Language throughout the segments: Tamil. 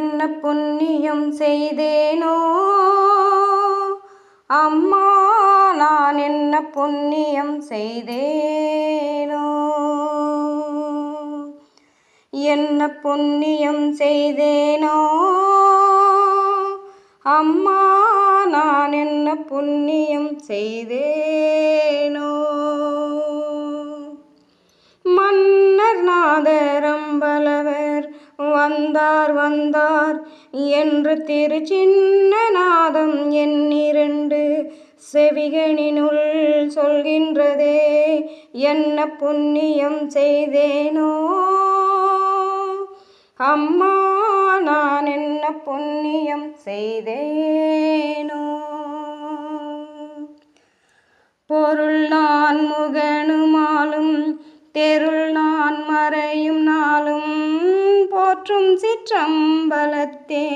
என்ன புண்ணியம் செய்தேனோ? அம்மா நான் என்ன புண்ணியம் செய்தேனோ? என்ன புண்ணியம் செய்தேனோ? அம்மா நான் என்ன புண்ணியம் செய்தேனோ? மன்னர் நாதரம் பலவ வந்தார் வந்தார். என்று திருச்சின்ன நாதம் என்னிரண்டு செவிகனினுள் சொல்கின்றதே என்ன புண்ணியம் செய்தேனோ? அம்மா நான் என்ன புண்ணியம் செய்தேனோ? பொருள் நான் முகனுமாலும் தெருள் நான் மறையும் நான் சிற்றம்பலத்தே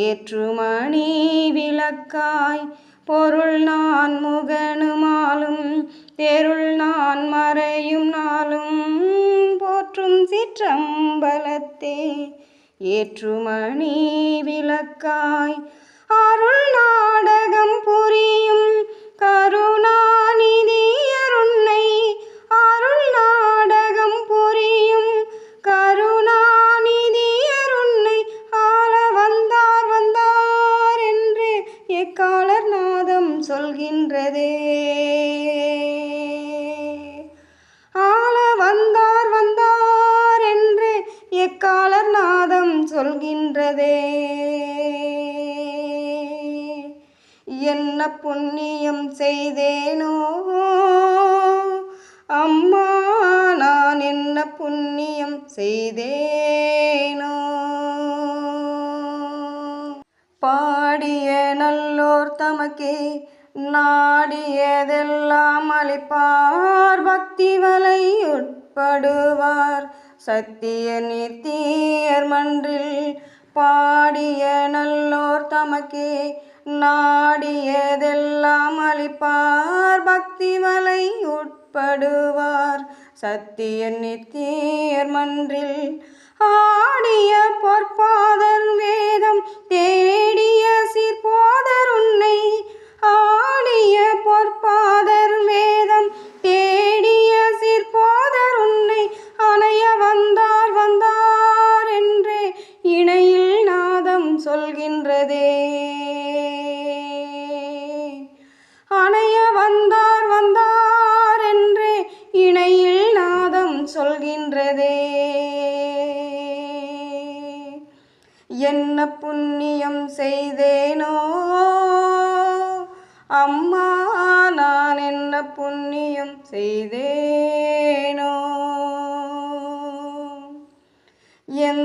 ஏற்றுமணி விளக்காய் பொருள் நான் முகனுமாலும் தெருள் நான் மறையும் நாளும் போற்றும் சிற்றம்பலத்தே ஏற்றுமணி விளக்காய் அருள் நாடகம் புரியும் கருணாநிதியருன்னை அருள் சொல்கின்றதே. என்ன புண்ணியம் செய்தேனோ? அம்மா நான் என்ன புண்ணியம் செய்தேனோ? பாடிய நல்லோர் தமக்கே நாடியதெல்லாம் அளிப்பார். பக்தி வலை உட்படுவார். சத்திய நித்தியர் மன்றில் பாடிய நல்லோர் தமக்கே நாடியதெல்லாம் அளிப்பார். பக்தி வலை உட்படுவார். சத்திய நித்தியர் மன்றில் ஆடிய பொற்பாதர் வேதம் தே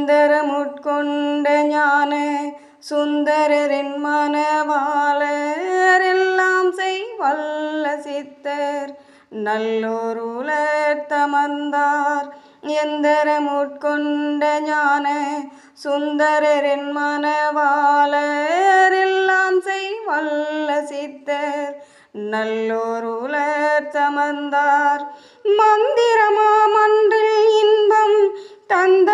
எந்தரமுட்கொண்ட ஞான சுந்தரரின் மனவாளர் எல்லாம் செய்வல்ல சித்தர். நல்லோர் உலர் தமர்ந்தார். எந்தரமுட்கொண்ட ஞான சுந்தரரின் மனவாளர் எல்லாம் செய்வல்ல சித்தர். நல்லோர் உலர் தமர்ந்தார். மந்திரமா மன்றில் இன்பம் தந்த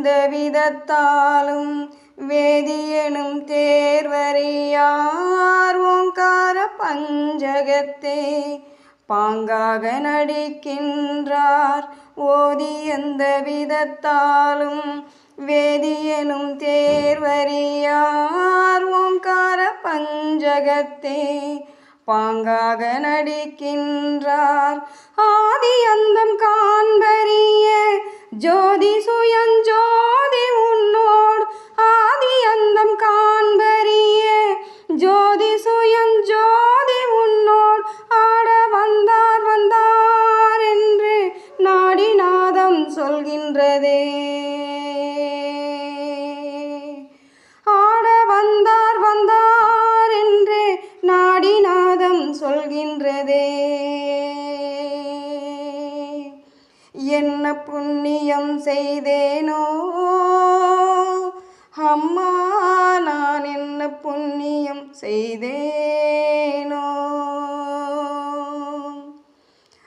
எந்த விதத்தாலும் வேதியனும் தேர்வறியார் ஓங்கார பஞ்சகத்தே. பாங்காக நடிக்கின்றார் ஓதி எந்த விதத்தாலும் வேதியனும் தேர்வறியார் ஓங்கார பஞ்சகத்தே. பாங்காக நடிக்கின்றார். ஆதி அந்தம் காண்பறிய ஜோதி சுயஞ்சோ செய்தேனோ.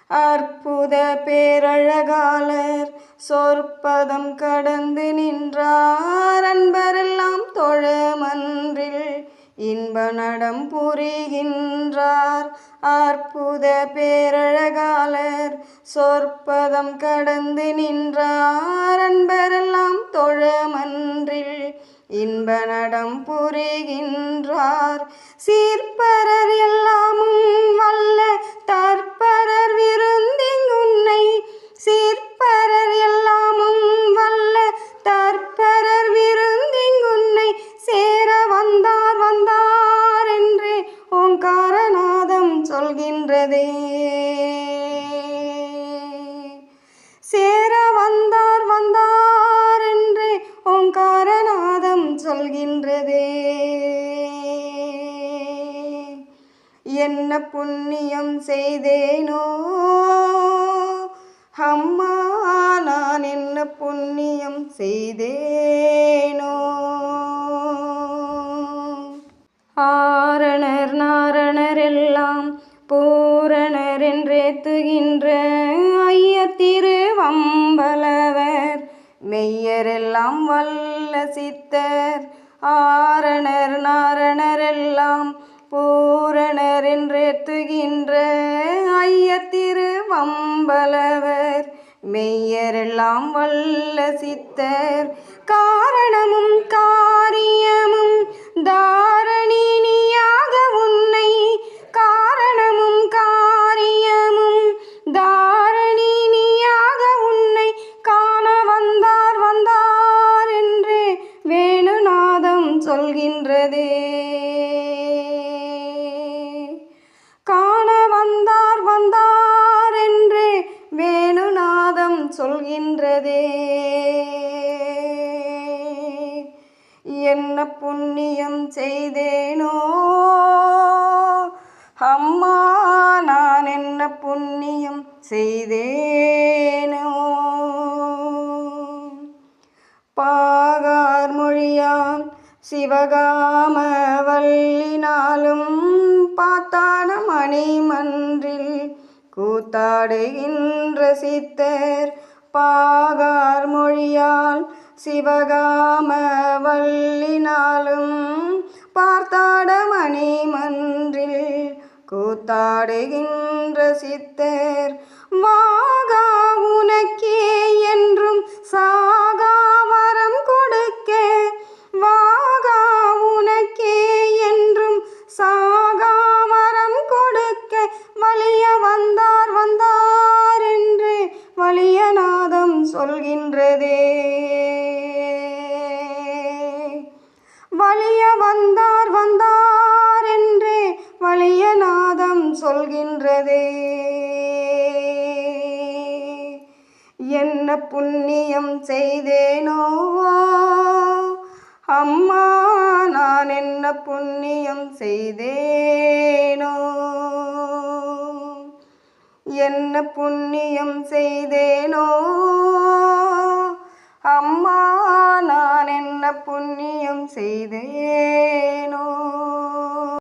அற்புத பேரழகாளர் சொற்பதம் கடந்து நின்றார். அன்பரெல்லாம் தொழமன்றில் இன்ப நடம் புரிகின்றார். அற்புத பேரழகாளர் சொற்பதம் கடந்து நின்றார். அன்பரெல்லாம் தொழமன்றில் இன்ப நடம் புரிகின்றார். சீர்ப்பரர் எல்லாமும் வல்ல தற்பரர் என்ன புண்ணியம் செய்தேனோ? அம்மா நான் என்ன புண்ணியம் செய்தேனோ? ஆரணர் நாரணர் எல்லாம் பூரணர் என்றேத்துகின்ற ஐயர் திருவம்பலவர். மெய்யரெல்லாம் வல்ல சித்தர். ஆரணர் நாரணர் எல்லாம் பூரணர் என்றேத்துகின்ற ஐயர் திருவம்பலவர் மெய்யரெல்லாம் வல்ல சித்தர். காரணமும் காரியமும் தார நான் என்ன புண்ணியம் செய்தேனோ. பாகார் மொழியான் சிவகாம வல்லினாலும் பாத்தான மணிமன்றில் கூத்தாடுகின்ற சித்தர் பாகார் மொழியால் சிவகாம வல்லினாலும் பார்த்தாட மணிமன்றில் கூத்தாடுகின்ற சித்தர் வாகா உனக்கே என்றும் சாகா வரம் கொடுக்க வாகா உனக்கே என்றும் சாகா வரம் கொடுக்க வலிய வந்தார் வந்தார் என்று வலியநாதம் சொல்கின்றதே. வலிய வந்தார் வந்தார் சொல்கின்றதே. என்ன புண்ணியம் செய்தேனோ? அம்மா நான் என்ன புண்ணியம் செய்தேனோ? என்ன புண்ணியம் செய்தேனோ? அம்மா நான் என்ன புண்ணியம் செய்தேனோ?